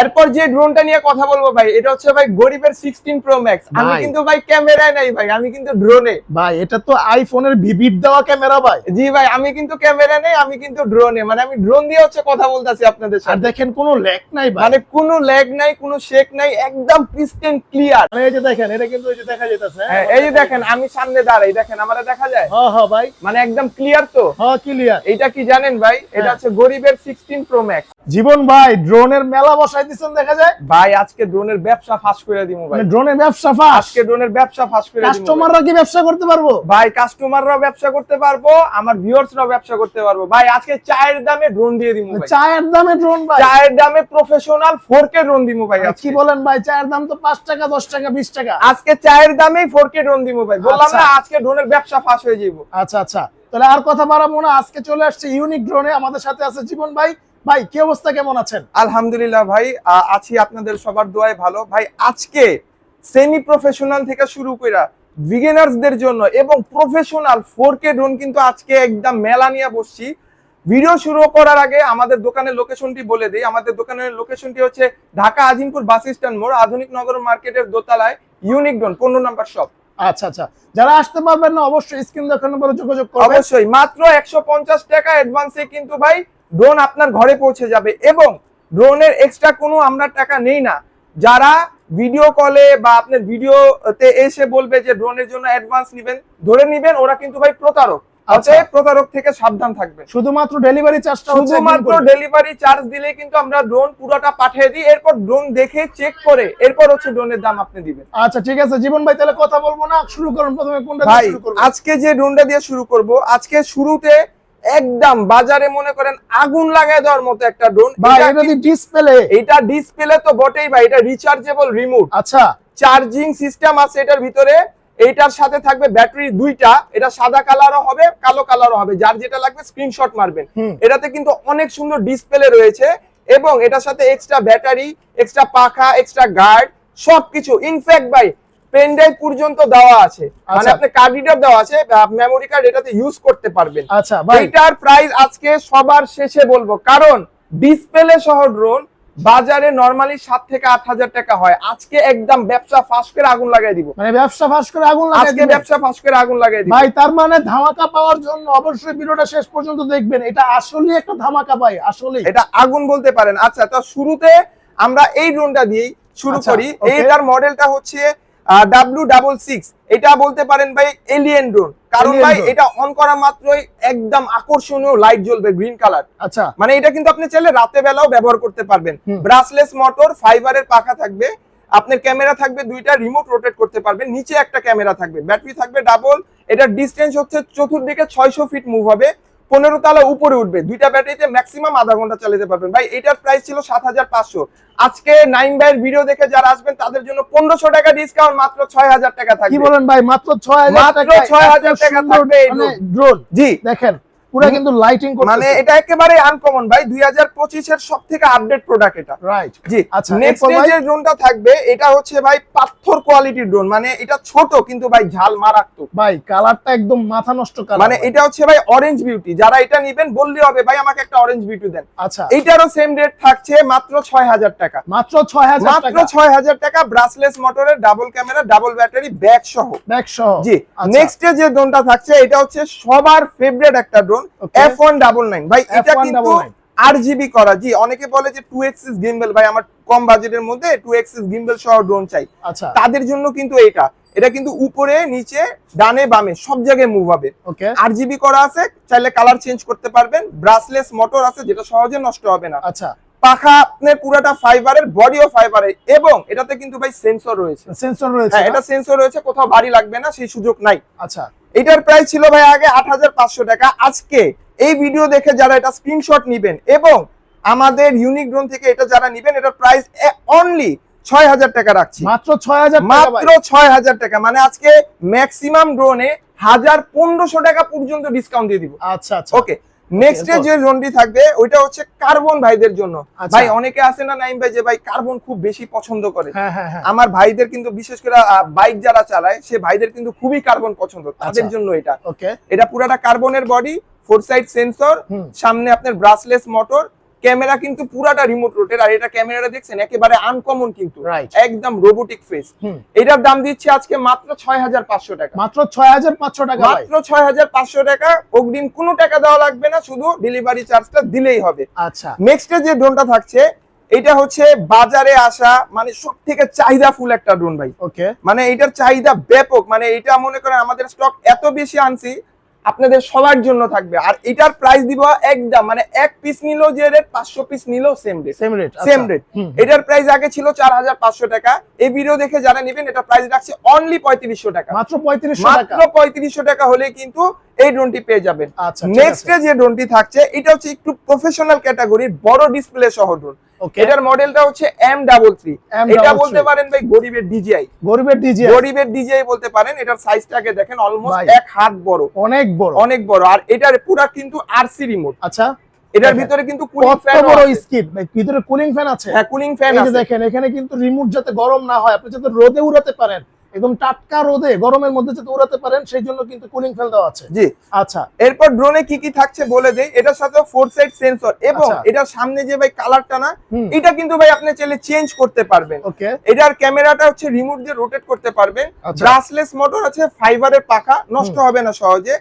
এরপর যে ড্রোনটা নিয়ে কথা বলব ভাই এটা হচ্ছে ভাই গরিবের সিক্সটিন প্রো ম্যাক্স আমি কিন্তু ভাই ক্যামেরায় নাই ভাই আমি কিন্তু ড্রোনে ভাই এটা তো আইফোনের ভিভিড দেওয়া ক্যামেরা ভাই। জি ভাই আমি কিন্তু ক্যামেরা নেই আমি কিন্তু ড্রোনে মানে আমি ড্রোন দিয়ে হচ্ছে কথা বলতেছি আপনাদের আর সাথে দেখেন কোনো ল্যাক নাই ভাই। মানে কোনো ল্যাগ নাই কোনো শেক নাই একদম ক্রিস্টেন ক্লিয়ার মানে এই যে দেখেন এটা কিন্তু এই যে দেখা যেতেছে হ্যাঁ, এই যে দেখেন আমি সামনে দাঁড়াই দেখেন আমারে দেখা যায়? হ্যাঁ হ্যাঁ ভাই। মানে একদম ক্লিয়ার তো? হ্যাঁ ক্লিয়ার এটা কি জানেন ভাই? এটা হ্যাঁ। হচ্ছে গরিবের সিক্সটিন প্রো ম্যাক্স জীবন ভাই ড্রোনের মেলা বসাই দিচ্ছেন দেখা যায়? ভাই আজকে ড্রোনের ব্যবসা ফাঁস করে দিমু ভাই। মানে ড্রোনের ব্যবসা ফাঁস? আজকে ড্রোনের ব্যবসা ফাঁস করে কাস্টমাররা কি ব্যবসা করতে পারব? ভাই। কাস্টমাররাও ব্যবসা করতে পারব আমার ভিউয়ার্সরাও ব্যবসা করতে পারব। ভাই আজকে চায়ের দামে ড্রোন দিয়ে দিমু ভাই। চায়ের দামে ড্রোন ভাই। চায়ের দামে প্রফেশনাল 4K ড্রোন দিমু ভাই। কি বলেন ভাই চায়ের দাম তো পাঁচ টাকা দশ টাকা বিশ টাকা। আজকে চায়ের দামেই 4K ড্রোন দিমু ভাই। বললাম আচ্ছা। না আজকে ড্রোনের ব্যবসা ফাঁস হয়ে যাব আচ্ছা আচ্ছা। তাহলে আর কথা বাড়াবো না আজকে চলে আসছে ইউনিক ড্রোনে আমাদের সাথে আছে জীবন ভাই ভাই কি অবস্থা? কেমন আছেন? আলহামদুলিল্লাহ ভাই আছি আপনাদের সবার দোয়ায় ভালো। ভাই আজকে সেমি প্রফেশনাল থেকে শুরু কইরা বিগিনার্সদের জন্য এবং প্রফেশনাল 4K ড্রোন কিন্তু আজকে একদম মেলা নিয়ে বসছি। ভিডিও শুরু করার আগে আমাদের দোকানের লোকেশনটি বলে দিই। আমাদের দোকানের লোকেশনটি হচ্ছে ঢাকা আজিমপুর বাস স্ট্যান্ড মোড় আধুনিক নগর মার্কেটের দোতলায় ইউনিক ড্রোন পনেরো নাম্বার শপ আচ্ছা আচ্ছা। যারা আসতে পারবেন না অবশ্যই স্ক্রিন দেখানোর পরে যোগাযোগ করবেন। অবশ্যই মাত্র একশো পঞ্চাশ টাকা অ্যাডভান্সে কিন্তু ভাই ড্রোন আপনার ঘরে পৌঁছে যাবে এবং ড্রোনের এক্সট্রা কোনো আমরা টাকা নেই না। যারা ভিডিও কলে বা আপনার ভিডিওতে এসে বলবে যে ড্রোনের জন্য অ্যাডভান্স নেবেন ধরে নেবেন ওরা কিন্তু ভাই প্রতারক। আচ্ছা। অতএব প্রতারক থেকে সাবধান থাকবেন। শুধুমাত্র ডেলিভারি চার্জটা শুধুমাত্র ডেলিভারি চার্জ দিলে কিন্তু আমরা ড্রোন পুরোটা পাঠিয়ে দিই এরপর ড্রোন দেখে চেক করে এরপর হচ্ছে ড্রোনের দাম আপনি দিবেন। আচ্ছা ঠিক আছে। জীবন ভাই তাহলে কথা বলব না। শুরু করুন প্রথমে কোনটা দিয়ে শুরু করব? আজকে যে ড্রোনটা দিয়ে শুরু করব আজকে শুরুতে একদম বাজারে মনে করেন আগুন লাগায় দেওয়ার মতো একটা ড্রোন ডিসপ্লে এটা ডিসপ্লে তো বটেই ভাই এটা রিচার্জেবল রিমোট আচ্ছা। চার্জিং সিস্টেম আছে এটার ভিতরে। এইটার সাথে থাকবে ব্যাটারি দুইটা। এটা সাদা কালারও হবে কালো কালারও হবে। যার যেটা লাগবে স্ক্রিনশট মারবেন। এটাতে কিন্তু অনেক সুন্দর ডিসপ্লে রয়েছে এবং এটার সাথে এক্সট্রা ব্যাটারি এক্সট্রা পাখা এক্সট্রা গার্ড সবকিছু। ইনফ্যাক্ট ভাই পেন ড্রাইভ পর্যন্ত দেওয়া আছে। মানে আচ্ছা। আপনি কার্ড রিডার দেওয়া আছে মেমোরি কার্ড এটাতে ইউজ করতে পারবেন। আচ্ছা প্রাইস আজকে সবার শেষে বলব। কারণ ডিসপ্লে সহ ড্রোন বাজারে নরমালি সাত থেকে আট হাজার টাকা হয়। আজকে একদম ব্যবসা ফাঁস করে আগুন লাগাই দিব। মানে ব্যবসা ফাঁস করে আগুন আজকে ব্যবসা ফাঁস করে আগুন লাগাই দিব। ভাই তার মানে ধামাকা পাওয়ার জন্য অবশ্যই ভিডিওটা শেষ পর্যন্ত দেখবেন। এটা আসলেই একটা ধামাকা ভাই আসলেই। এটা আগুন বলতে পারেন। আচ্ছা তো শুরুতে আমরা এই ড্রোনটা দিয়েই শুরু আচ্ছা, করি। এইটার মডেলটা হচ্ছে ডাব্লিউ ডাবল সিক্স এটা বলতে পারেন ভাই এলিয়েন ড্রোন কারণ ভাই এটা অন করা মাত্রই একদম আকর্ষণীয় লাইট জ্বলবে গ্রিন কালার আচ্ছা। মানে এটা কিন্তু আপনি চাইলে রাতে বেলাও ব্যবহার করতে পারবেন। ব্রাসলেস মোটর ফাইবারের পাখা থাকবে। আপনার ক্যামেরা থাকবে দুইটা রিমোট রোটেট করতে পারবেন। নিচে একটা ক্যামেরা থাকবে। ব্যাটারি থাকবে ডাবল এটার ডিস্টেন্স হচ্ছে চতুর্দিকে ছয়শো ফিট মুভ হবে। পনেরো তালা উপরে উঠবে দুইটা ব্যাটারিতে ম্যাক্সিমাম আধা ঘণ্টা চালাতে পারবেন। ভাই এটার প্রাইস ছিল সাত হাজার পাঁচশো। আজকে নাইন বাইয়ের ভিডিও দেখে যারা আসবেন তাদের জন্য পনেরোশো টাকা ডিসকাউন্ট মাত্র ছয় হাজার টাকা কি থাকবে। বলেন ভাই মাত্র ছয় হাজার ছয় হাজার টাকা থাকবে ড্রোন জি। দেখেন পুরো কিন্তু লাইটিং মানে এটা একেবারে আনকমন ভাই। দুই হাজার পঁচিশের সব থেকে আপডেট প্রোডাক্ট এটা। রাইট জি। আচ্ছা, নেক্সট যে ড্রোনটা থাকবে এটা হচ্ছে ভাই পাথর কোয়ালিটির ড্রোন মানে এটা ছোট কিন্তু ভাই ঝাল মারাত্মক। ভাই কালারটা একদম মাথা নষ্ট কালার মানে এটা হচ্ছে ভাই অরেঞ্জ বিউটি যারা এটা নিবেন বললে হবে ভাই আমাকে একটা অরেঞ্জ বিউটি দেন। আচ্ছা। এইটারও সেম রেট থাকছে মাত্র ছয় হাজার টাকা। মাত্র ছয় হাজার মাত্র টাকা। ছয় হাজার টাকা ব্রাসলেস মোটরের double camera double battery bag সহ। ব্যাগ সহ। জি। আচ্ছা। নেক্সট যে ড্রোনটা থাকছে এটা হচ্ছে সবার ফেভারিট একটা drone Okay. F one double nine ভাই এটা কিন্তু F199 আর জিবি করা জি অনেকে বলে যে টু এক্সিস গিম্বেল ভাই আমার কম বাজেটের মধ্যে টু এক্সিস গিম্বেল সহ ড্রোন চাই। আচ্ছা। তাদের জন্য কিন্তু এটা। এটা কিন্তু উপরে নিচে ডানে বামে সব জায়গায় মুভ হবে। আর জিবি করা আছে চাইলে কালার চেঞ্জ করতে পারবেন। ব্রাসলেস মোটর আছে যেটা সহজে নষ্ট হবে না। আচ্ছা। পাখা আপনার পুরাটা ফাইবারের বডিও ফাইবারের এবং এটাতে কিন্তু ভাই সেন্সর রয়েছে। সেন্সর রয়েছে হ্যাঁ এটা সেন্সর রয়েছে কোথাও ভারী লাগবে না সেই সুযোগ নাই। আচ্ছা। এটার প্রাইস ছিল ভাই আগে আট টাকা। আজকে এই ভিডিও দেখে যারা এটা স্ক্রিনশট নিবেন এবং আমাদের ইউনিক ড্রোন থেকে এটা যারা নিবেন এটার প্রাইস অনলি ছয় হাজার টাকা রাখছি। মাত্র ছয় হাজার মাত্র ছয় হাজার টাকা। মানে আজকে ম্যাক্সিমাম ড্রোনে হাজার পনেরোশো টাকা পর্যন্ত ডিসকাউন্ট দিয়ে দিব। আচ্ছা আচ্ছা। Okay next? যে জোনটি থাকবে ওইটা হচ্ছে কার্বন ভাইদের জন্য আচ্ছা। ভাই অনেকে আছে না নাইম ভাই যে ভাই কার্বন খুব বেশি পছন্দ করে হ্যাঁ হ্যাঁ হ্যাঁ আমার ভাইদের কিন্তু বিশেষ করে বাইক যারা চালায় সে ভাইদের কিন্তু খুবই কার্বন পছন্দ তাদের আচ্ছা। জন্য এটা এটা পুরাটা কার্বনের বডি ফোর সাইড সেন্সর সামনে আপনার ব্রাসলেস মোটর ক্যামেরা কিন্তু পুরাটা রিমোট রোটের আর এটা ক্যামেরাটা দেখছেন একেবারে আনকমন কিন্তু। একদম রোবোটিক ফেস এটার দাম দিচ্ছে আজকে মাত্র ছয় হাজার পাঁচশো টাকা। মাত্র ছয় হাজার পাঁচশো টাকা মাত্র ছয় হাজার পাঁচশো টাকা অগ্রিম কোনো টাকা দেওয়া লাগবে না শুধু ডেলিভারি চার্জটা দিলেই হবে। আচ্ছা। নেক্সটে যে ড্রোনটা থাকছে এটা হচ্ছে বাজারে আসা মানে সব থেকে চাহিদা ফুল একটা ড্রোন ভাই। ওকে মানে এটার চাহিদা ব্যাপক মানে এটা মনে করেন আমাদের স্টক এত বেশি আনছি আপনাদের সবার জন্য থাকবে। আর এটার প্রাইস দিব একদম মানে এক পিস নিলো যে রেট পাঁচশো পিস নিলেও same rate same rate same rate এটার প্রাইস আগে ছিল চার হাজার পাঁচশো টাকা। এই ভিডিও দেখে যারা নেবেন এটা প্রাইস রাখছে অনলি পঁয়ত্রিশশো টাকা। মাত্র পঁয়ত্রিশশো টাকা। মাত্র পঁয়ত্রিশশো টাকা হলে কিন্তু এই ড্রোনটি পেয়ে যাবেন। আচ্ছা নেক্সটে আছে। যে ড্রোনটি থাকছে এটা হচ্ছে একটু প্রফেশনাল ক্যাটাগরির বড় ডিসপ্লে সহ ড্রোন এটার মডেলটা হচ্ছে এম ডাবল থ্রি এটা বলতে পারেন ভাই গরিবের ডিজিআই গরিবের ডিজিআই গরিবের ডিজিআই বলতে পারেন এটার সাইজটাকে দেখেন অলমোস্ট এক হাত বড়। অনেক বড়। অনেক বড়। আর এটার পুরা কিন্তু আরসি রিমোট আচ্ছা। এটার ভিতরে কিন্তু কুলিং ফ্যান বড় ভিতরে কুলিং ফ্যান আছে। হ্যাঁ কুলিং ফ্যান আছে। দেখেন এখানে কিন্তু রিমোট যাতে গরম না হয় আপনি যাতে রোদে উড়াতে পারেন একদম টাটকা রোদে গরমের মধ্যে যে দৌড়াতে পারেন সেই জন্য কিন্তু কুলিং ফ্যান দেওয়া আছে। জি। আচ্ছা। এরপর ড্রোনে কি কি থাকছে বলে দেই? এটার সাথে ফোর সাইড সেন্সর এবং আচ্ছা। এটার সামনে যে ভাই কালারটা না এটা কিন্তু ভাই আপনি চাইলে চেঞ্জ করতে পারবেন। ওকে। এটার ক্যামেরাটা হচ্ছে রিমোট দিয়ে রোটেট করতে পারবেন। আচ্ছা। ব্রাসলেস মোটর আছে ফাইবারের পাখা নষ্ট হবে না সহজে।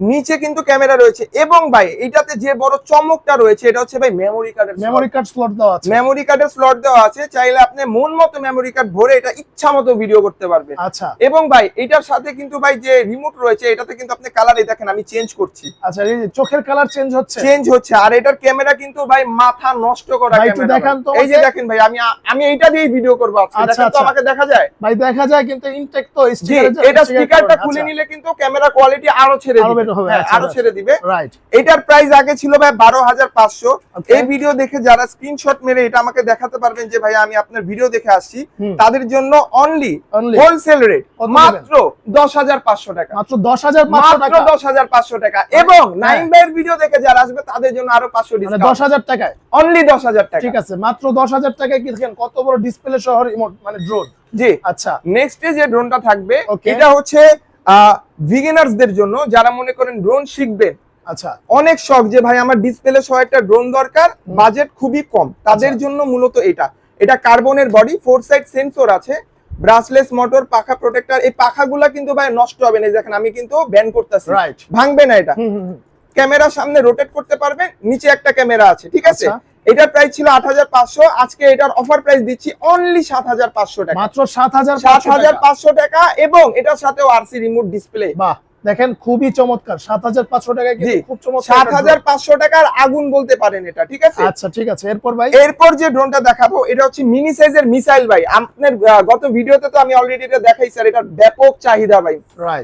নিচে কিন্তু ক্যামেরা রয়েছে এবং ভাই এটাতে যে বড় চমকটা রয়েছে এটা হচ্ছে ভাই মেমোরি কার্ডের মেমোরি কার্ড স্লট দেওয়া আছে। মেমোরি কার্ডের স্লট দেওয়া আছে চাইলে আপনি মন মতো মেমোরি কার্ড ভরে এটা ইচ্ছা মতো ভিডিও করতে পারবেন। আচ্ছা। এবং ভাই এটার সাথে কিন্তু ভাই যে রিমোট রয়েছে এটাতে কিন্তু আপনি কালার দেখেন আমি চেঞ্জ করছি। আচ্ছা এই যে চোখের কালার চেঞ্জ হচ্ছে? চেঞ্জ হচ্ছে আর এটার ক্যামেরা কিন্তু ভাই মাথা নষ্ট করা ক্যামেরা দেখান তো এই যে দেখেন ভাই আমি আমি এইটা দিয়েই ভিডিও করব আজকে। আচ্ছা, দেখেন তো আচ্ছা। আমাকে দেখা যায়? ভাই দেখা যায় কিন্তু ইনটেক তো স্টিকার এটা স্পিকারটা খুলে নিলে কিন্তু ক্যামেরা কোয়ালিটি আরও ছেড়ে দিবে। হবে, হ্যাঁ, আচ্ছা, আরও। ছেড়ে দিবে। রাইট এটার প্রাইস আগে ছিল ভাই বারো হাজার পাঁচশো। এই ভিডিও দেখে যারা স্ক্রিনশট মেরে এটা আমাকে দেখাতে পারবেন যে ভাই আমি আপনার ভিডিও দেখে আসছি। তাদের জন্য অনলি হোলসেল রেট মাত্র দশ হাজার পাঁচশো টাকা। মাত্র দশ হাজার মাত্র দশ হাজার পাঁচশো টাকা। এবং হ্যাঁ। নাইন ভাইয়ের ভিডিও দেখে যারা আসবে তাদের জন্য আরও পাঁচশো মানে দশ হাজার টাকায়। অনলি দশ হাজার টাকা। ঠিক আছে মাত্র দশ হাজার টাকায় কি দেখেন কত বড় ডিসপ্লে রিমোট মানে ড্রোন জি। আচ্ছা। নেক্সটে যে ড্রোনটা থাকবে. এটা হচ্ছে ভিগেনার্সদের জন্য যারা মনে করেন ড্রোন শিখবেন আচ্ছা। অনেক শখ যে ভাই আমার ডিসপ্লে সহ একটা ড্রোন দরকার বাজেট খুবই কম। তাদের আচ্ছা। জন্য মূলত এটা। এটা কার্বনের বডি ফোর সাইড সেন্সর আছে ব্রাসলেস মোটর পাখা প্রোটেক্টর এই পাখাগুলা কিন্তু ভাই নষ্ট হবে না। দেখেন আমি কিন্তু ব্যান করতেছি। ভাঙবে না এটা। ক্যামেরা সামনে রোটেট করতে পারবেন নিচে একটা ক্যামেরা আছে ঠিক আছে? আচ্ছা। এটার প্রাইস ছিল আট হাজার পাঁচশো। আজকে এটার অফার প্রাইস দিচ্ছি অনলি সাত হাজার পাঁচশো টাকা। মাত্র সাত হাজার সাত হাজার পাঁচশো টাকা এবং এটার সাথে আরসি রিমোট ডিসপ্লে বাহ দেখেন খুবই চমৎকার। সাত হাজার পাঁচশো কিন্তু খুব চমৎকার সাত হাজার পাঁচশো টাকার আগুন বলতে পারেন এটা ঠিক আছে? আচ্ছা ঠিক আছে। এরপর ভাই? এরপর যে ড্রোনটা দেখাবো এটা হচ্ছে মিনি সাইজের মিসাইল ভাই। আপনার গত ভিডিওতে তো আমি অলরেডি এটা দেখাই স্যার এটার ব্যাপক চাহিদা ভাই।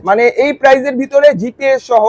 মানে এই প্রাইজের ভিতরে জিপিএস সহ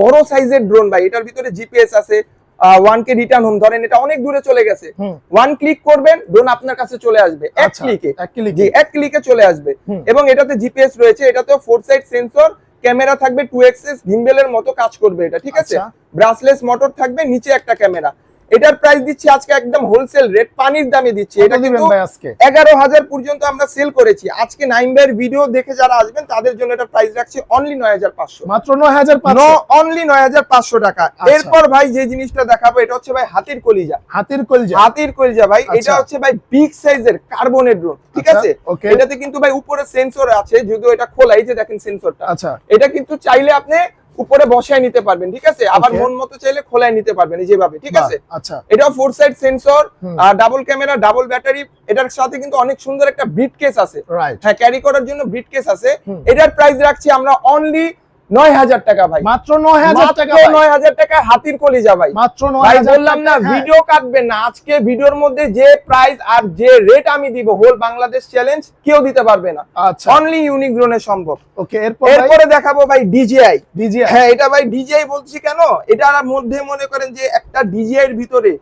বড় সাইজের ড্রোন ভাই। এটার ভিতরে জিপিএস আছে ওয়ান কে রিটার্ন হোম ধরেন এটা অনেক দূরে চলে গেছে। ওয়ান ক্লিক করবেন ড্রোন আপনার কাছে চলে আসবে। এক আচ্ছা, ক্লিকে এক ক্লিকে জি এক ক্লিকে চলে আসবে। এবং এটাতে জিপিএস রয়েছে এটাতেও ফোর সাইড সেন্সর ক্যামেরা থাকবে টু এক্সেস ভিমবেলের মতো কাজ করবে এটা ঠিক আছে? আচ্ছা। ব্রাসলেস মোটর থাকবে নিচে একটা ক্যামেরা এটার প্রাইস দিচ্ছি আজকে একদম হোলসেল রেট পানির দামে দিচ্ছি। এটা দিবেন কিন্তু ভাই আজকে? এগারো হাজার পর্যন্ত আমরা সেল করেছি। আজকে নাইন ভাইয়ের ভিডিও দেখে যারা আসবেন তাদের জন্য এটা প্রাইস রাখছি অনলি নয় হাজার পাঁচশো। মাত্র নয় হাজার পাঁচশো? অনলি নয় হাজার পাঁচশো টাকা। আচ্ছা। এরপর ভাই যে জিনিসটা দেখাবো এটা হচ্ছে ভাই হাতির কলিজা। হাতির কলিজা? হাতির কলিজা ভাই আচ্ছা। এটা হচ্ছে ভাই বিগ সাইজের কার্বনের ড্রোন ঠিক আচ্ছা, আছে. এটাতে কিন্তু ভাই উপরে সেন্সর আছে যদিও এটা খোলাই যে দেখেন সেন্সরটা আচ্ছা। এটা কিন্তু চাইলে আপনি উপরে বসায় নিতে পারবেন ঠিক আছে? আবার মন মতো চাইলে খোলাই নিতে পারবেন এই যেভাবে ঠিক আছে? আচ্ছা। এটা ফোর সাইড সেন্সর আর ডাবল ক্যামেরা ডাবল ব্যাটারি এটার সাথে কিন্তু অনেক সুন্দর একটা ব্রিট কেস আছে হ্যাঁ ক্যারি করার জন্য ব্রিট কেস আছে এটার প্রাইস রাখছি আমরা অনলি নয় হাজার টাকা ভাই। মাত্র নয় হাজার মাত্র টাকা ভাই। নয় হাজার টাকা হাতির কলিজা ভাই। মাত্র নয় বললাম না হ্যাঁ। ভিডিও কাটবেন না। আজকে ভিডিওর মধ্যে যে প্রাইস আর যে রেট আমি দিব হোল বাংলাদেশ চ্যালেঞ্জ কেউ দিতে পারবে না। আচ্ছা। অনলি ইউনিক ড্রোনে সম্ভব। ওকে এরপরে দেখাবো ভাই ডিজিআই ডিজিআই হ্যাঁ এটা ভাই ডিজিআই বলছি কেন? এটার মধ্যে মনে করেন যে একটা ডিজিআই এর ভিতরে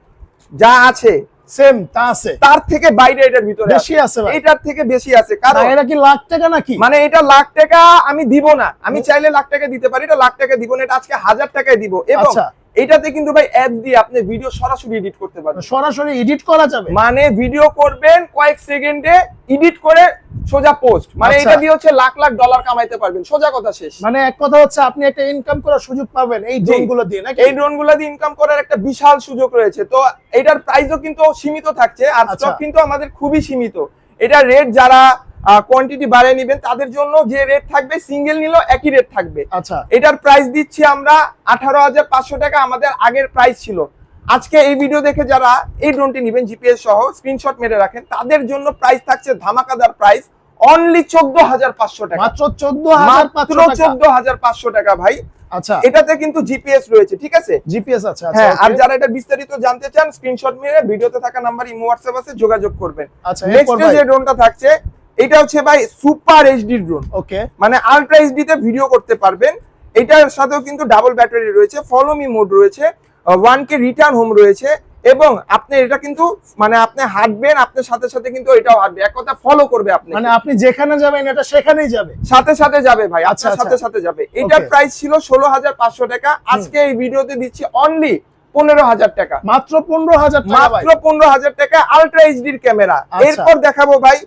যা আছে সেম তা আছে। তার থেকে বাইরে এটার ভিতরে বেশি আছে এটার থেকে বেশি আছে। কারণ এটা কি লাখ টাকা নাকি? মানে এটা লাখ টাকা আমি দিব না। আমি চাইলে লাখ টাকা দিতে পারি এটা লাখ টাকা দিব না এটা আজকে হাজার টাকায় দিব। এবং আচ্ছা। এটাতে কিন্তু ভাই অ্যাপ দিয়ে আপনি ভিডিও সরাসরি এডিট করতে পারবেন। সরাসরি এডিট করা যাবে? মানে ভিডিও করবেন কয়েক সেকেন্ডে এডিট করে সোজা পোস্ট মানে আচ্ছা। এটা দিয়ে হচ্ছে লাখ লাখ ডলার কামাইতে পারবেন। সোজা কথা শেষ। মানে এক কথা হচ্ছে আপনি একটা ইনকাম করার সুযোগ পাবেন এই জি। ড্রোনগুলো দিয়ে নাকি? এই ড্রোনগুলো দিয়ে ইনকাম করার একটা বিশাল সুযোগ রয়েছে। তো এটার প্রাইসও কিন্তু সীমিত থাকছে আর আচ্ছা। স্টক কিন্তু আমাদের খুবই সীমিত। এটা রেট যারা কোয়ান্টিটি বাড়িয়ে নেবেন তাদের জন্য যে রেট থাকবে সিঙ্গেল নিলেও একই রেট থাকবে। আচ্ছা। এটার প্রাইস দিচ্ছি আমরা আঠারো হাজার পাঁচশো টাকা আমাদের আগের প্রাইস ছিল। আজকে এই ভিডিও দেখে যারা এই ড্রোনটি নেবেন জিপিএস সহ স্ক্রিনশট মেরে রাখেন তাদের জন্য প্রাইস থাকছে ধামাকাদার প্রাইস অনলি চোদ্দ হাজার পাঁচশো টাকা। মাত্র চোদ্দ হাজার মাত্র পাঁচশো টাকা। চোদ্দ হাজার পাঁচশো টাকা ভাই। আচ্ছা। এটাতে কিন্তু জিপিএস রয়েছে ঠিক আছে? জিপিএস আছে আচ্ছা হ্যাঁ আর যারা এটা বিস্তারিত জানতে চান স্ক্রিনশট মেরে ভিডিওতে থাকা নাম্বার ইমো হোয়াটসঅ্যাপ আছে যোগাযোগ করবেন। আচ্ছা নেক্সট যে ড্রোনটা থাকছে এটা হচ্ছে ভাই সুপার এইচডি ড্রোন ওকে মানে আলট্রা এইচডি তে ভিডিও করতে পারবেন। এটার সাথেও কিন্তু ডাবল ব্যাটারি রয়েছে ফলো মি মোড রয়েছে ওয়ান কে রিটার্ন হোম রয়েছে এবং আপনি এটা কিন্তু মানে আপনি হাঁটবেন আপনার সাথে সাথে কিন্তু এটাও হাঁটবে। এক কথা ফলো করবে আপনি মানে আপনি যেখানে যাবেন এটা সেখানেই যাবে। সাথে সাথে যাবে ভাই আচ্ছা, সাথে আচ্ছা। সাথে যাবে। এটার প্রাইস ছিল ষোলো হাজার পাঁচশো টাকা। আজকে এই ভিডিওতে দিচ্ছি অনলি পনেরো হাজার টাকা। মাত্র পনেরো হাজার টাকা মাত্র পনেরো হাজার টাকা আলট্রা এইচডির ক্যামেরা। এরপর দেখাবো ভাই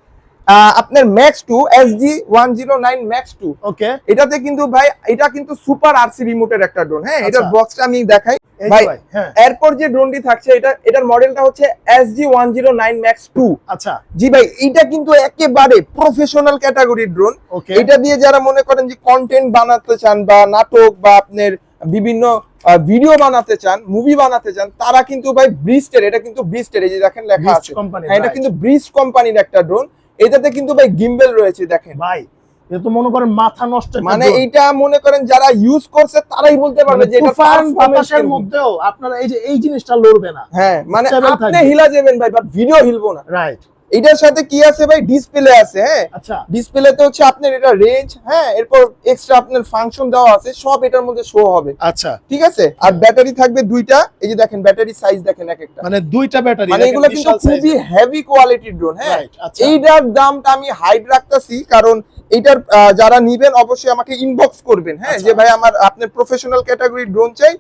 আপনার Max two S G one zero nine Max two okay এটাতে কিন্তু ভাই এটা কিন্তু সুপার আরসি রিমোটের একটা ড্রোন হ্যাঁ এটার আচ্ছা। বক্সটা আমি দেখাই। ভাই হ্যাঁ। এরপর যে ড্রোনটি থাকছে এটা এটার মডেলটা হচ্ছে S G one zero nine Max two আচ্ছা। জি ভাই এটা কিন্তু একেবারে প্রফেশনাল ক্যাটাগরির ড্রোন এটা দিয়ে যারা মনে করেন যে কন্টেন্ট বানাতে চান বা নাটক বা আপনার বিভিন্ন ভিডিও বানাতে চান মুভি বানাতে চান তারা কিন্তু ভাই ব্রিস্টের এটা কিন্তু ব্রিস্টের এই যে দেখেন লেখা আছে। হ্যাঁ, এটা কিন্তু ব্রিস্ট কোম্পানির একটা ড্রোন এটাতে কিন্তু ভাই গিম্বেল রয়েছে দেখেন। ভাই এটা তো মনে করেন মাথা নষ্ট মানে এটা এইটা মনে করেন যারা ইউজ করছে তারাই বলতে পারবে মানে যে এটা বাতাসের মধ্যেও আপনারা এই যে এই জিনিসটা লড়বে না। হ্যাঁ মানে আপনি হিলা যাবেন ভাই বাট ভিডিও হিলবো না। রাইট এটার সাথে কি আছে ভাই? ডিসপ্লে আছে হ্যাঁ? আচ্ছা। ডিসপ্লেতে হচ্ছে আপনার এটা রেঞ্জ হ্যাঁ? এরপর এক্সট্রা আপনার ফাংশন দেওয়া আছে সব এটার মধ্যে শো হবে। আচ্ছা। ঠিক আছে? আর ব্যাটারি থাকবে দুইটা এই যে দেখেন ব্যাটারি সাইজ দেখেন এক একটা। মানে দুইটা ব্যাটারি মানে এগুলো কিন্তু খুবই হেভি কোয়ালিটির ড্রোন হ্যাঁ? আচ্ছা। এইটার দামটা আমি হাইড রাখতেছি কারণ এইটার আহ, যারা নিবেন অবশ্যই আমাকে ইনবক্স করবেন হ্যাঁ? আচ্ছা। যে ভাই আমার আপনার প্রফেশনাল ক্যাটাগরির ড্রোন চাই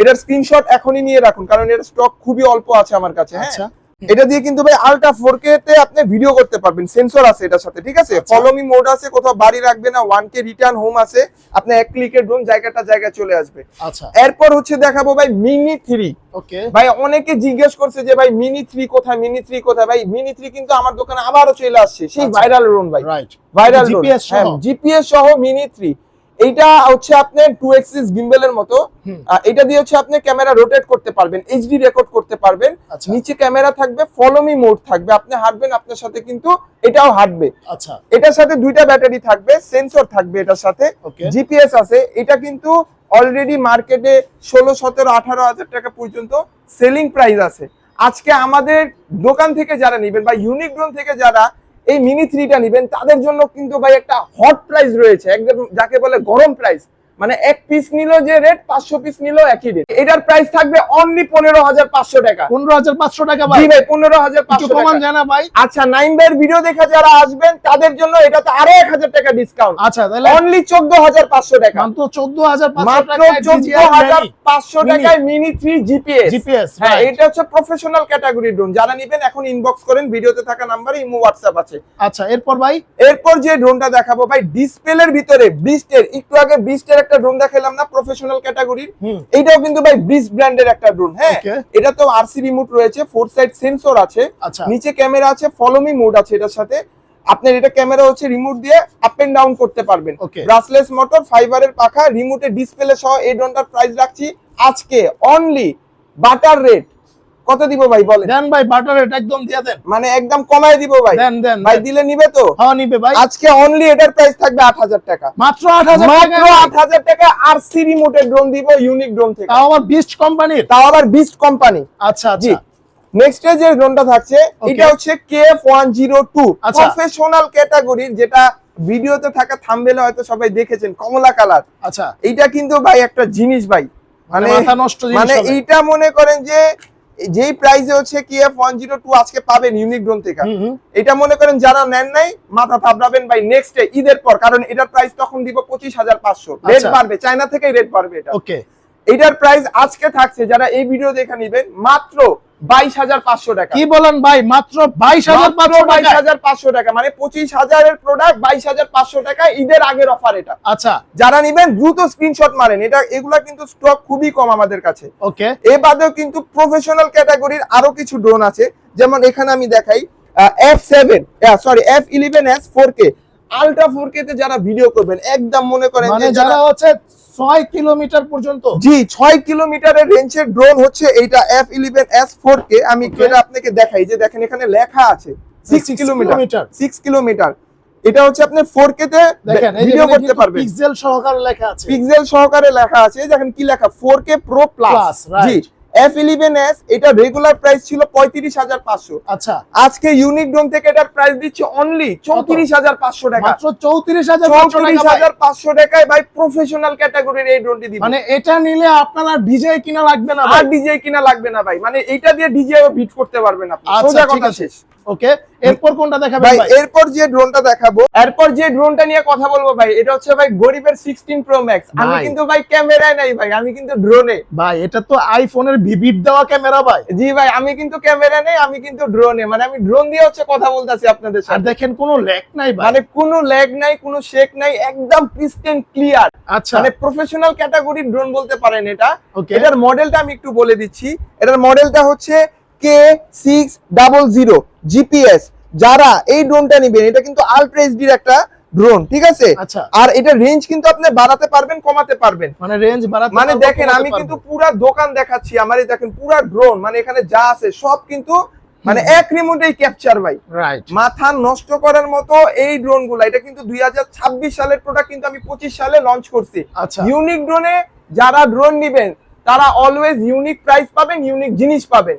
এটার স্ক্রিনশট এখনই নিয়ে রাখুন কারণ এর স্টক খুবই অল্প আছে আমার কাছে হ্যাঁ? আচ্ছা। এটা দিয়ে কিন্তু ভাই আলট্রা ফোর কে তে আপনি ভিডিও করতে পারবেন। সেন্সর আছে এটার সাথে ঠিক আছে? আচ্ছা। ফলো মি মোড আছে কোথাও বাড়ি রাখবে না ওয়ান কে রিটার্ন হোম আছে। আপনি এক ক্লিকে ড্রোন জায়গাটা জায়গায় চলে আসবে। আচ্ছা। এরপর হচ্ছে দেখাবো ভাই মিনি থ্রি ওকে। ভাই অনেকে জিজ্ঞেস করছে যে ভাই মিনি থ্রি কোথায় মিনি থ্রি কোথায়? ভাই মিনি থ্রি কিন্তু আমার দোকানে আবারও চলে আসছে সেই আচ্ছা। ভাইরাল ড্রোন ভাই। Right viral? জিপিএস সহ? মিনি থ্রি এইটা হচ্ছে আপনি টু এক্সিস গিম্বেলের মতো। এটা দিয়ে হচ্ছে আপনি ক্যামেরা রোটেট করতে পারবেন এইচডি রেকর্ড করতে পারবেন। আচ্ছা। নিচে ক্যামেরা থাকবে ফলো মি মোড থাকবে। আপনি হাঁটবেন আপনার সাথে কিন্তু এটাও হাঁটবে। আচ্ছা। এটার সাথে দুইটা ব্যাটারি থাকবে সেন্সর থাকবে এটার সাথে। জিপিএস আছে। এটা কিন্তু অলরেডি মার্কেটে ষোলো সতেরো আঠারো হাজার টাকা পর্যন্ত সেলিং প্রাইস আছে। আজকে আমাদের দোকান থেকে যারা নেবেন বা ইউনিক ড্রোন থেকে যারা এই মিনি থ্রিটা নিবেন, তাদের জন্য কিন্তু ভাই একটা হট প্রাইস রয়েছে, একদম যাকে বলে গরম প্রাইস মানে এক পিস নিল যে রেট পাঁচশো পিস নিল একই রেট এটার প্রাইস থাকবে অনলি পনেরো হাজার পাঁচশো টাকা। পনেরো হাজার পাঁচশো টাকা ভাই। ভাই পনেরো হাজার পাঁচশো কমান জানা ভাই। আচ্ছা নাইন ভাইয়ের ভিডিও দেখে যারা আসবেন তাদের জন্য এটাতে আরও এক হাজার টাকা ডিসকাউন্ট আচ্ছা তাহলে অনলি চোদ্দ হাজার পাঁচশো টাকা। মাত্র চোদ্দ হাজার মাত্র চোদ্দ হাজার পাঁচশো টাকায় মিনি থ্রি জিপিএস জিপিএস হ্যাঁ এটা হচ্ছে প্রফেশনাল ক্যাটাগরি ড্রোন যারা নিবেন এখন ইনবক্স করেন ভিডিওতে থাকা নাম্বারে ইমো হোয়াটসঅ্যাপ আছে। আচ্ছা এরপর ভাই? এরপর যে ড্রোনটা দেখাবো ভাই ডিসপ্লের ভিতরে ব্রিস্টের একটু আগে ব্রিস্টের একটা ড্রোন দেখালাম না প্রফেশনাল ক্যাটাগরির এইটাও কিন্তু ভাই ব্রিজ ব্র্যান্ডের একটা ড্রোন হ্যাঁ? এটা তো আরসি রিমোট রয়েছে ফোর সাইড সেন্সর আছে। আচ্ছা। নিচে ক্যামেরা আছে ফলোমি মোড আছে এটার সাথে। আপনার এটা ক্যামেরা হচ্ছে রিমোট দিয়ে আপ এন্ড ডাউন করতে পারবেন. ব্রাসলেস মোটর ফাইবারের পাখা রিমোটের ডিসপ্লে সহ এই ড্রোনটার প্রাইস রাখছি আজকে অনলি বাটার রেট কত দিব ভাই বলেন। দেন ভাই বাটার এটা একদম দিয়ে দেন। মানে একদম কমায় দিব ভাই। দেন দেন ভাই দিলে নিবে তো? হ্যাঁ নিবে ভাই। আজকে অনলি এটার প্রাইস থাকবে আট হাজার টাকা। মাত্র আট হাজার মাত্র টাকা আট হাজার টাকা আর সি রিমোটের ড্রোন দিব ইউনিক ড্রোন থেকে। তাও আবার বিস্ট কোম্পানির তাও আবার বিস্ট কোম্পানি আচ্ছা জি। আচ্ছা। নেক্সট যে ড্রোনটা থাকছে এটা হচ্ছে K F one zero two আচ্ছা। প্রফেশনাল ক্যাটাগরির যেটা ভিডিওতে থাকা থাম্বেলে হয়তো সবাই দেখেছেন কমলা কালার আচ্ছা। এটা কিন্তু ভাই একটা জিনিস ভাই। মানে মানে মাথা নষ্ট জিনিস মানে। এইটা মনে করেন যে যেই প্রাইসে হচ্ছে কি এফ ওয়ান জিরো টু আজকে পাবেন ইউনিক ড্রোন থেকে। এটা মনে করেন যারা নেন নাই মাথা থাপড়াবেন ভাই নেক্সট ঈদের পর কারণ এটার প্রাইস তখন দিব পঁচিশ হাজার পাঁচশো রেট আচ্ছা। বাড়বে চায়না থেকেই রেট বাড়বে এটা ওকে এটার প্রাইস আজকে থাকছে যারা এই ভিডিও দেখে নেবেন মাত্র বাইশ হাজার পাঁচশো টাকা। কি বলেন ভাই মাত্র বাইশ হাজার বাইশ হাজার পাঁচশো টাকা মানে পঁচিশ হাজারের প্রোডাক্ট বাইশ হাজার পাঁচশো টাকা ঈদের আগের অফার এটা। আচ্ছা। যারা নিবেন দ্রুত স্ক্রিনশট মারেন। এটা এগুলা কিন্তু স্টক খুবই কম আমাদের কাছে। ওকে এ বাদেও কিন্তু প্রফেশনাল ক্যাটাগরির আরও কিছু ড্রোন আছে। যেমন এখানে আমি দেখাই F seven sorry F eleven S four K ultra four K তে যারা ভিডিও করবেন একদম মনে করেন মানে যারা হচ্ছে ছয় কিলোমিটার পর্যন্ত। জি ছয় কিলোমিটারের রেঞ্জের ড্রোন হচ্ছে এইটা F eleven S four K আমি আপনাকে দেখাই যে দেখেন এখানে লেখা আছে সিক্স কিলোমিটার। Six kilometre. এটা হচ্ছে আপনি ফোর কে তে দেখেন ভিডিও করতে পারবেন। পিক্সেল সহকারে লেখা আছে। পিক্সেল সহকারে লেখা আছে দেখেন কি লেখা four K pro plus Plus, G F eleven S এটা রেগুলার প্রাইস ছিল পঁয়ত্রিশ হাজার পাঁচশো। আচ্ছা। আজকে ইউনিক ড্রোন থেকে এটার প্রাইস দিচ্ছে অনলি চৌত্রিশ হাজার পাঁচশো টাকা। চৌত্রিশ হাজার পাঁচশো চৌত্রিশ ভাই। হাজার পাঁচশো টাকায় ভাই প্রফেশনাল ক্যাটাগরির এই ড্রোনটি দিবে। মানে এটা নিলে আপনার আর ডিজে কিনা লাগবে না আর ডিজাই ডিজে কিনা লাগবে না ভাই। মানে এটা দিয়ে ডিজে ভিট করতে পারবেন আপনি। আচ্ছা, সোজা কথা শেষ। ওকে? এরপর কোনটা দেখাবেন ভাই এরপর যে ড্রোনটা দেখাবো। এরপর যে ড্রোনটা নিয়ে কথা বলব ভাই এটা হচ্ছে ভাই গরিবের সিক্সটিন প্রো ম্যাক্স আমি কিন্তু ভাই ক্যামেরায় নাই ভাই আমি কিন্তু ড্রোনে ভাই এটা তো আইফোনের ভিভিড দেওয়া ক্যামেরা ভাই। জি ভাই আমি কিন্তু ক্যামেরা নেই আমি কিন্তু ড্রোনে মানে আমি ড্রোন দিয়ে হচ্ছে কথা বলতেছি আপনাদের আর দেখেন কোনো ল্যাক নাই মানে কোনো ল্যাগ নাই কোনো শেক নাই একদম ক্রিস্টেন ক্লিয়ার আচ্ছা। মানে প্রফেশনাল ক্যাটাগরির ড্রোন বলতে পারেন এটা। এটার মডেলটা আমি একটু বলে দিচ্ছি। এটার মডেলটা হচ্ছে K six double zero GPS যারা এই ড্রোনটা নিবেন এটা কিন্তু আলট্রা এইচডির একটা ড্রোন ঠিক আছে? আচ্ছা। আর এটা রেঞ্জ কিন্তু আপনি বাড়াতে পারবেন কমাতে পারবেন। মানে রেঞ্জ বাড়াতে মানে দেখেন আমি কিন্তু পুরা দোকান দেখাচ্ছি আমার এই দেখেন পুরা ড্রোন মানে এখানে যা আছে সব কিন্তু মানে এক রিমোটেই ক্যাপচার ভাই। রাইট মাথা নষ্ট করার মতো এই ড্রোনগুলা এটা কিন্তু দুই হাজার ছাব্বিশ সালের প্রোডাক্ট কিন্তু আমি পঁচিশ সালে লঞ্চ করছি। আচ্ছা। ইউনিক ড্রোনে যারা ড্রোন নিবেন তারা অলওয়েজ ইউনিক প্রাইস পাবেন ইউনিক জিনিস পাবেন।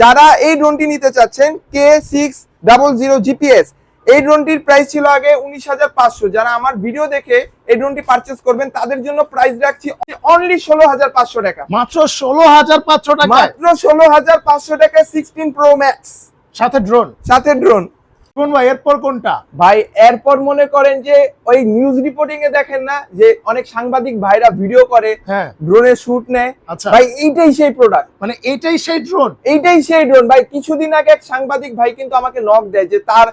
যারা এই ড্রোনটি নিতে চাচ্ছেন K six double zero GPS এই ড্রোনটির প্রাইস ছিল আগে উনিশ হাজার পাঁচশো। যারা আমার ভিডিও দেখে এই ড্রোনটি পারচেস করবেন তাদের জন্য প্রাইস রাখছি অনলি ষোলো হাজার পাঁচশো টাকা। মাত্র ষোলো হাজার পাঁচশো টাকা মাত্র ষোলো হাজার পাঁচশো টাকা সিক্সটিন প্রো ম্যাক্স সাথে ড্রোন সাথে ড্রোন কোন ভাই? এরপর কোনটা? ভাই এরপর মনে করেন যে ওই নিউজ রিপোর্টিং এ দেখেন না যে অনেক সাংবাদিক ভাইরা ভিডিও করে হ্যাঁ। ড্রোনের শুট নেয়। আচ্ছা। ভাই এইটাই সেই প্রোডাক্ট মানে এটাই সেই ড্রোন এইটাই সেই ড্রোন ভাই কিছুদিন আগে এক সাংবাদিক ভাই কিন্তু আমাকে নক দেয় যে তার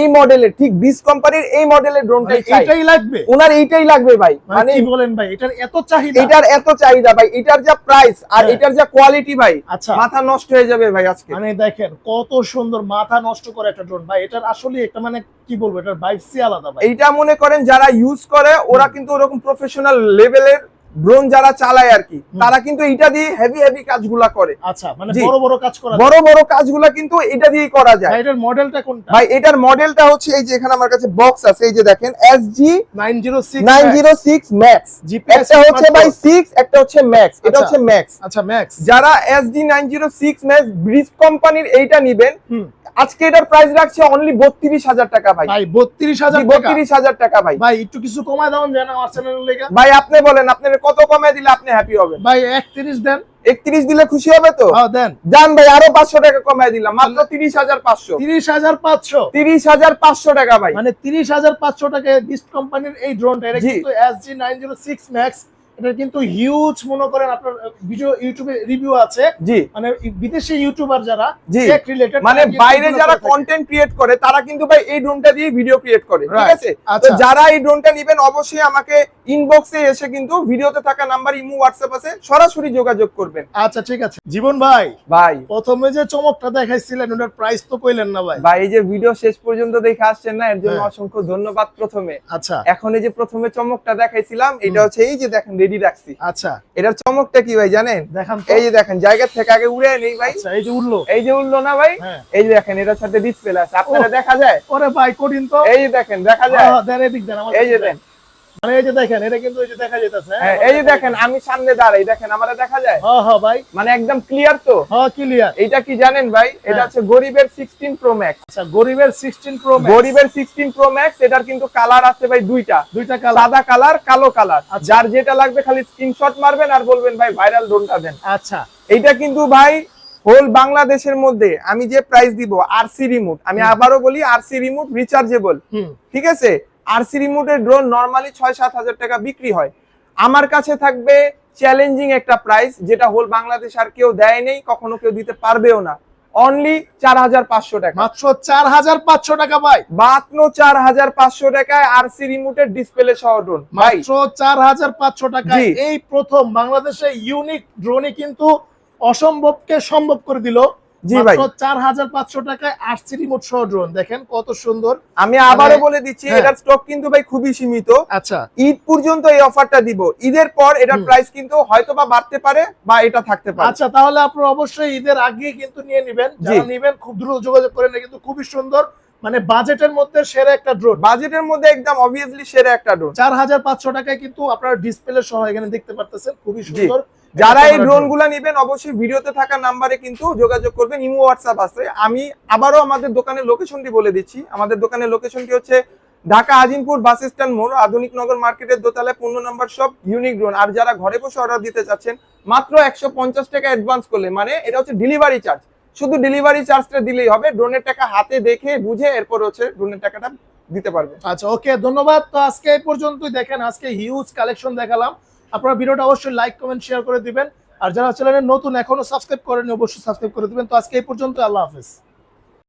এই মডেলের ঠিক বিস কোম্পানির এই মডেলের ড্রোনটাই চাই। এটাই লাগবে? ওনার এইটাই লাগবে ভাই। মানে মানে কি বলেন ভাই এটার এত চাহিদা? এটার এত চাহিদা ভাই এটার যা প্রাইস আর হ্যাঁ। এটার যা কোয়ালিটি ভাই আচ্ছা। মাথা নষ্ট হয়ে যাবে ভাই আজকে। মানে দেখেন কত সুন্দর মাথা নষ্ট করে একটা ড্রোন ভাই এটার আসলে একটা মানে কি বলব এটার ভাইবসই আলাদা ভাই। এইটা মনে করেন যারা ইউজ করে ওরা কিন্তু ওরকম প্রফেশনাল লেভেলের ড্রোন যারা চালায় আর কি তারা কিন্তু এটা দিয়ে হেভি হেভি কাজগুলা করে। আচ্ছা মানে বড় বড় কাজ করা বড় বড় কাজগুলা কিন্তু এটা দিয়েই করা যায়। ভাই এটার মডেলটা কোনটা? ভাই এটার মডেলটা হচ্ছে এই যে এখানে আমার কাছে বক্স আছে এই যে দেখেন G 906 nine zero six max GPS একটা হচ্ছে ভাই সিক্স একটা হচ্ছে ম্যাক্স এটা। হচ্ছে ম্যাক্স আচ্ছা ম্যাক্স যারা S G nine zero six max bridge কোম্পানির এইটা নিবেন আজকে এটার প্রাইস রাখছে অনলি বত্রিশ হাজার টাকা ভাই। ভাই 32000 টাকা। বত্রিশ হাজার টাকা ভাই। ভাই একটু কিছু কমায় আমার চ্যানেলের লেগে। ভাই আপনি বলেন আপনার কত কমায় দিলে আপনি হ্যাপি হবেন? ভাই 31 দেন। একত্রিশ দিলে খুশি হবে তো? হ্যাঁ দেন। জান ভাই আরও পাঁচশো টাকা কমায় দিলাম মাত্র তিরিশ হাজার পাঁচশো। 30500 তিরিশ হাজার পাঁচশো টাকা ভাই। মানে 30500 টাকায় বিস্ট কোম্পানির এই ড্রোনটা এটা G. Nine zero six max এটা কিন্তু হিউজ মনে করেন আপনার ভিডিও ইউটিউবে রিভিউ আছে। জি। মানে বিদেশি ইউটিউবার যারা টেক রিলেটেড মানে বাইরে যারা কন্টেন্ট ক্রিয়েট করে তারা কিন্তু ভাই এই ড্রোনটা দিয়ে ভিডিও ক্রিয়েট করে ঠিক আছে? তো আচ্ছা। যারা এই ড্রোনটা নেবেন অবশ্যই আমাকে ইনবক্সে এসে কিন্তু ভিডিওতে থাকা নাম্বার ইমো হোয়াটসঅ্যাপ আছে সরাসরি যোগাযোগ করবেন। আচ্ছা ঠিক আছে। জীবন ভাই ভাই। প্রথমে যে চমকটা দেখাইছিলেন ওটার প্রাইস তো কইলেন না ভাই। ভাই এই যে ভিডিও শেষ পর্যন্ত দেখে আসছেন না এর জন্য হ্যাঁ। অসংখ্য ধন্যবাদ প্রথমে। আচ্ছা। এখন এই যে প্রথমে চমকটা দেখাইছিলাম এটা হচ্ছে এই যে দেখেন রেডি রাখছি। আচ্ছা। এটার চমকটা কি ভাই জানেন? দেখেন এই যে দেখেন জায়গা থেকে আগে উড়ে নেই ভাই। আচ্ছা এই যে উড়লো। এই যে উড়লো না ভাই? হ্যাঁ। এই যে দেখেন এটার সাথে ডিসপ্লে আছে। আপনারা দেখা যায়? ওরে ভাই কঠিন তো। এই যে দেখেন দেখা যায়? এই যে দেন। মানে এই যে দেখেন এটা কিন্তু এই যে দেখা যাইতাছে হ্যাঁ, এই যে দেখেন আমি সামনে দাঁড়াই দেখেন আমারে দেখা যায়? হ্যাঁ হ্যাঁ ভাই। মানে একদম ক্লিয়ার তো? হ্যাঁ ক্লিয়ার এটা কি জানেন ভাই? এটা। হচ্ছে গরিবের সিক্সটিন প্রো ম্যাক্স আচ্ছা গরিবের 16 প্রো গরিবের সিক্সটিন প্রো ম্যাক্স এটার কিন্তু কালার আছে ভাই দুইটা। দুইটা কালার সাদা কালার কালো কালার আচ্ছা। যার যেটা লাগবে খালি স্ক্রিনশট মারবেন আর বলবেন ভাই ভাইরাল ড্রোনটা দেন। আচ্ছা। এইটা কিন্তু ভাই হোল বাংলাদেশের মধ্যে আমি যে প্রাইস দিব আরসি রিমোট আমি আবারও বলি আরসি রিমোট রিচার্জেবল ঠিক আছে? আরসি রিমোটের ড্রোন নরমালি ছয় সাত হাজার টাকা বিক্রি হয়। আমার কাছে থাকবে চ্যালেঞ্জিং একটা প্রাইস যেটা হোল বাংলাদেশ আর কেউ দেয় নেই কখনো কেউ দিতে পারবেও না। অনলি চার হাজার পাঁচশো টাকা। মাত্র চার হাজার পাঁচশো টাকা ভাই। মাত্র চার হাজার পাঁচশো টাকায় আর সি রিমোটের ডিসপ্লে সহ ড্রোন মাত্র চার হাজার পাঁচশো টাকা এই প্রথম বাংলাদেশে ইউনিক ড্রোনই কিন্তু অসম্ভবকে সম্ভব করে দিল। জি ভাই। মাত্র চার হাজার পাঁচশো টাকায় আটসি রিমোট সহ ড্রোন দেখেন কত সুন্দর। আমি মানে- বলে দিচ্ছি হ্যাঁ। এটার স্টক কিন্তু ভাই খুবই সীমিত। আচ্ছা। ঈদ পর্যন্ত এই অফারটা দিব। ঈদের পর এটার প্রাইস কিন্তু হয়তো বা বাড়তে পারে বা এটা থাকতে পারে। আচ্ছা তাহলে অবশ্যই ঈদের আগে কিন্তু নিয়ে নেবেন। যারা নেবেন খুব দ্রুত যোগাযোগ কিন্তু খুবই সুন্দর মানে বাজেটের মধ্যে সেরা একটা ড্রোন বাজেটের মধ্যে একদম অবভিয়াসলি সেরা একটা ড্রোন চার হাজার পাঁচশো টাকায় কিন্তু আপনারা ডিসপ্লে সহ এখানে দেখতে পারতেছেন। খুবই সুন্দর। যারা এই ড্রোনগুলা নিবেন অবশ্যই ভিডিওতে থাকা নাম্বারে কিন্তু যোগাযোগ করবেন। ইমো হোয়াটসঅ্যাপ আছে। আমি আবারও আমাদের দোকানের লোকেশনটি বলে দিচ্ছি। আমাদের দোকানের লোকেশনটি হচ্ছে ঢাকা আজিমপুর বাস স্ট্যান্ড মোড় আধুনিক নগর মার্কেটের দোতলায় পনেরো নম্বর সব ইউনিক ড্রোন আর যারা ঘরে বসে অর্ডার দিতে চাচ্ছেন মাত্র একশো পঞ্চাশ টাকা অ্যাডভান্স করলে মানে এটা হচ্ছে ডেলিভারি চার্জ শুধু ডেলিভারি চার্জটা দিলেই হবে। ড্রোনের টাকা হাতে দেখে বুঝে এরপর হচ্ছে ড্রোনের টাকাটা দিতে পারবে। আচ্ছা ওকে ধন্যবাদ। তো আজকে এই পর্যন্তই দেখেন আজকে হিউজ কালেকশন দেখালাম। আপনারা ভিডিওটা অবশ্যই লাইক কমেন্ট শেয়ার করে দিবেন। আর যারা চ্যানেলে নতুন এখনও সাবস্ক্রাইব করেন অবশ্যই সাবস্ক্রাইব করে দিবেন। তো আজকে এই পর্যন্ত আল্লাহ হাফেজ।